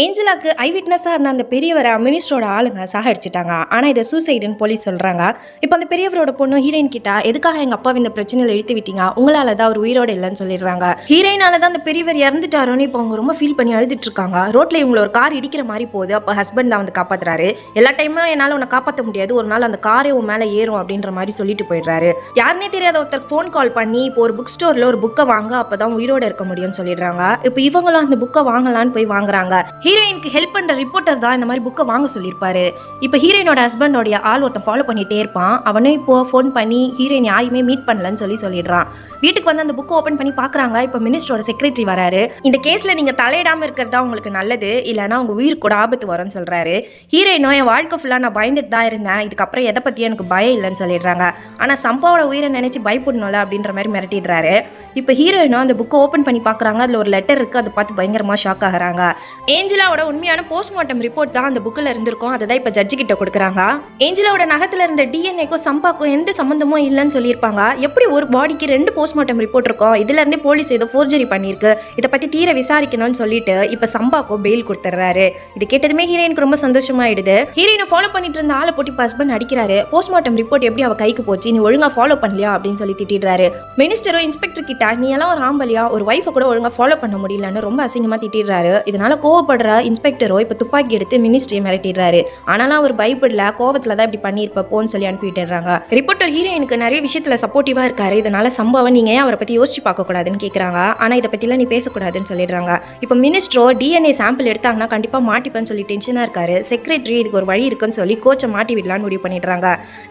ஏஞ்சலாக்கு ஐ விட்னஸாக இருந்த அந்த பெரியவரை மினிஸ்டரோட ஆளுங்க சாகடிச்சிட்டாங்க. ஆனால் இதை சூசைடுன்னு போலீஸ் சொல்கிறாங்க இப்போ அந்த பெரியவரோட பொண்ணு ஹீரோயின் கிட்ட எதுக்காக எங்கள் அப்பாவை இந்த பிரச்சனையில் இழுத்து விட்டீங்க? உங்களால் தான் அவர் உயிரோடு இல்லைன்னு சொல்லிடுறாங்க. ஹீரோயினால தான் அந்த பெரியவர் இறந்துட்டாரோன்னு இப்போ அவங்க ரொம்ப ஃபீல் பண்ணி அழுதுட்டு இருக்காங்க. ரோட்டில் இவங்களை ஒரு கார் இடிக்கிற மாதிரி போகுது. அப்போ ஹஸ்பண்ட் தான் வந்து காப்பாத்துறாரு. எல்லா டைமும் என்னால் உன்னை காப்பாற்ற முடியாது. ஒரு நாள் அந்த காரே உன் மேலே ஏறும் அப்படின்ற மாதிரி சொல்லிட்டு போயிடுறாரு. யாருனே தெரியாத ஒருத்தர் ஃபோன் கால் பண்ணி இப்போ ஒரு புக் ஸ்டோரில் ஒரு புக்கை வாங்க அப்போ தான் உயிரோடு இருக்க முடியும்னு சொல்லிடுறாங்க. இப்போ இவங்களும் அந்த புக்கை வாங்கலான்னு போய் வாங்குறாங்க. ஹீரோயினுக்கு ஹெல்ப் பண்ணுற ரிப்போர்ட்டர் தான் இந்த மாதிரி புக்கை வாங்க சொல்லியிருப்பாரு. இப்போ ஹீரோயினோட ஹஸ்பண்டோடைய ஆள் ஒருத்தன் ஃபாலோ பண்ணிகிட்டே இருப்பான். அவனும் இப்போ ஃபோன் பண்ணி ஹீரோயின் யாரையுமே மீட் பண்ணலன்னு சொல்லி சொல்லிடுறான். வீட்டுக்கு வந்து அந்த புக்கை ஓப்பன் பண்ணி பார்க்குறாங்க இப்போ மினிஸ்டரோட செக்ரட்டரி வராரு. இந்த கேஸில் நீங்கள் தலையிடாமல் இருக்கிறது தான் உங்களுக்கு நல்லது. இல்லைன்னா உங்கள் உயிர் கூட ஆபத்து வரும்னு சொல்கிறாரு ஹீரோயினோ என் வாழ்க்கை ஃபுல்லாக நான் பயந்துட்டு தான் இருந்தேன். இதுக்கப்புறம் எதை பற்றியும் எனக்கு பயம் இல்லைன்னு சொல்லிடுறாங்க. ஆனால் சம்பாவோட உயிரை நினச்சி பயப்படணும்ல அப்படின்ற மாதிரி மிரட்டிடுறாரு. இப்போ ஹீரோயினோ அந்த புக்கை ஓப்பன் பண்ணி பார்க்குறாங்க அதில் ஒரு லெட்டர் இருக்குது அதை பார்த்து பயங்கரமாக ஷாக் ஆகுறாங்க. ஏஞ்சலாவோட உண்மையான போஸ்ட்மார்ட்டம் ரிப்போர்ட் தான் அந்த புக்கில் இருந்திருக்கும். அதை தான் இப்போ ஜட்ஜி கிட்ட கொடுக்குறாங்க. ஏஞ்சலாவோட நகத்தில் இருந்த டிஎன்ஏக்கும் சம்பாக்கும் எந்த சம்மந்தமும் இல்லைன்னு சொல்லியிருப்பாங்க. எப்படி ஒரு பாடிக்கு ரெண்டு போஸ்ட்மார்ட்டம் ரிப்போர்ட் இருக்கும் இதுல இருந்தே போலீஸ் ஏதோ ஃபோர்ஜரி பண்ணியிருக்கு. இதை பற்றி தீர விசாரிக்கணும்னு சொல்லிட்டு இப்போ சம்பாக்கும் பெயில் கொடுத்துட்றாரு இது கேட்டதுமே ஹீரோயினுக்கு ரொம்ப சந்தோஷமாயிடுது. ஹீரோயினை ஃபாலோ பண்ணிட்டு இருந்த ஆளை போட்டு ஹஸ்பண்ட் அடிக்கிறாரு. போஸ்ட்மார்ட்டம் ரிப்போர்ட் எப்படி அவள் கைக்கு போச்சு? நீ ஒழுங்கா ஃபாலோ பண்ணலையா? அப்படின்னு சொல்லி திட்டிடுறாரு. மினிஸ்டரும் இன்ஸ்பெக்டர் கிட்ட நீ எல்லாம் ஒரு ஆம்பலியா ஒரு ஒய்ஃபை கூட ஒழுங்கா ஃபாலோ பண்ண முடியலன்னு ரொம்ப அசிங்கமா திட்டிடுறாரு. இதனால கோவப்படுற இன்ஸ்பெக்டரோ இப்போ துப்பாக்கி எடுத்து மினிஸ்ட்ரியை மிரட்டிடுறாரு. ஆனாலும் அவர் பயப்படல கோவத்தில் தான் இப்படி பண்ணியிருப்போன்னு சொல்லி அனுப்பிவிட்டுறாங்க ரிப்போர்ட்டர் ஹீரோயினுக்கு நிறைய விஷயத்தில் சப்போர்ட்டிவாக இருக்காரு. இதனால சம்பவம் நீங்கள் ஏன் அவரை பற்றி யோசிச்சு பார்க்கக்கூடாதுன்னு கேட்குறாங்க ஆனால் இதை பற்றிலாம் நீ பேசக்கூடாதுன்னு சொல்லிடுறாங்க. இப்போ மினிஸ்ட்ரோ டிஎன்ஏ சாம்பிள் எடுத்தாங்கன்னா கண்டிப்பாக மாட்டிப்பேன்னு சொல்லி டென்ஷனாக இருக்காரு. செக்ரட்டரி இதுக்கு ஒரு வழி இருக்குன்னு சொல்லி கோச்சை மாட்டி விடலான்னு முடிவு பண்ணிடுறாங்க.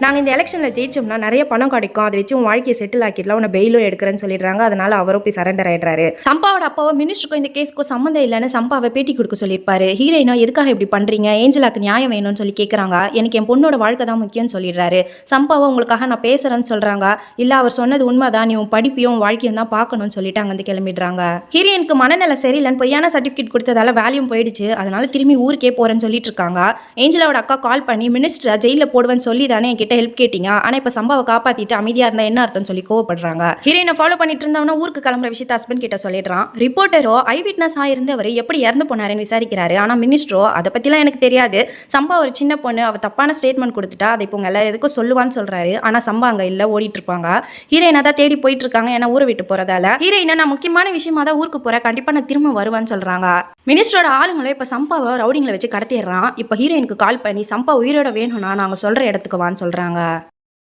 நாங்கள் இந்த எலெக்ஷனில் ஜெயிச்சோம்னா நிறைய பணம் கிடைக்கும். அதை வச்சு உன் வாழ்க்கையை செட்டில் ஆக்கிடலாம். உன்னை பெயிலும் எடுக்கிறேன்னு சொல்லிடுறாங்க. அதனால அவரும் போய் சரண்டர் ஆயிடுறாரு. சம்பாவோட அப்பாவை மினிஸ்டருக்கும் இந்த கேஸுக்கும் சம்மந்தம் இல்லைன்னு சம்பாவை பேட்டி கொடுக்க சொல்லியிருப்பாரு. ஹீரோயினா எதுக்காக இப்படி பண்ணுறீங்க ஏஞ்சலாக்கு நியாயம் வேணும்னு சொல்லி கேட்குறாங்க எனக்கு என் பொண்ணோட வாழ்க்கை தான் முக்கியம்னு சொல்லிடுறாரு. சம்பாவை உங்களுக்காக நான் பேசுகிறேன்னு சொல்கிறாங்க இல்லை அவர் சொன்னது உண்மைதான். நீ உன் படிப்பையும் உன் வாழ்க்கையும் தான் பார்க்கணும்னு சொல்லிட்டு அங்கேருந்து கிளம்பிடுறாங்க. ஹீரோயினுக்கு மனநல சரியில்லைன்னு பொய்யான சர்டிஃபிகேட் கொடுத்ததால வேலையும் போயிடுச்சு. அதனால திரும்பி ஊருக்கே போகிறேன்னு சொல்லிட்டு இருக்காங்க ஏஞ்சலாவோட அக்கா கால் பண்ணி மினிஸ்டர் ஜெயிலில் போடுவேன்னு சொல்லி தானே என்கிட்ட ஹெல்ப் கேட்டீங்க. ஆனால் இப்போ சம்பாவை காப்பாற்றிட்டு அமைதியாக இருந்தால் என்ன அர்த்தம் சொல்லி கோவப்படுறாங்க. ஹீரோயினை ஃபாலோ பண்ணிட்டு இருந்தவனா ஊருக்கு கிளம்புற விஷயத்த ஹஸ்பண்ட் கிட்ட சொல்லிடுறான். ரிப்போர்ட்டரோ ஐ விட்னஸ் ஆயிருந்தவர் எப்படி இறந்து போனாருன்னு விசாரிக்கிறாரு. ஆனால் மினிஸ்டரோ அதை பற்றிலாம் எனக்கு தெரியாது. சம்பா ஒரு சின்ன பொண்ணு அவள் தப்பான ஸ்டேட்மெண்ட் கொடுத்துட்டா அதை இப்போ உங்கள் எல்லா எதுக்கும் சொல்லுவான்னு சொல்கிறாரு ஆனால் சம்பா அங்கே இல்லை ஓடிட்டு இருப்பாங்க. ஹீரோயினை தான் தேடி போயிட்டு இருக்காங்க ஏன்னா ஊரை விட்டு போகிறதால ஹீரோயினை நான் முக்கியமான விஷயமா தான் ஊருக்கு போகிறேன் கண்டிப்பாக நான் திரும்ப வருவேன்னு சொல்கிறாங்க மினிஸ்டரோட ஆளுங்களும் இப்போ சம்பாவை ரவுடிங்களை வச்சு கடத்திடுறான். இப்போ ஹீரோயினுக்கு கால் பண்ணி சம்பா உயிரோட வேணும்னா நாங்கள் சொல்கிற இடத்துக்கு வான்னு சொல்கிறாங்க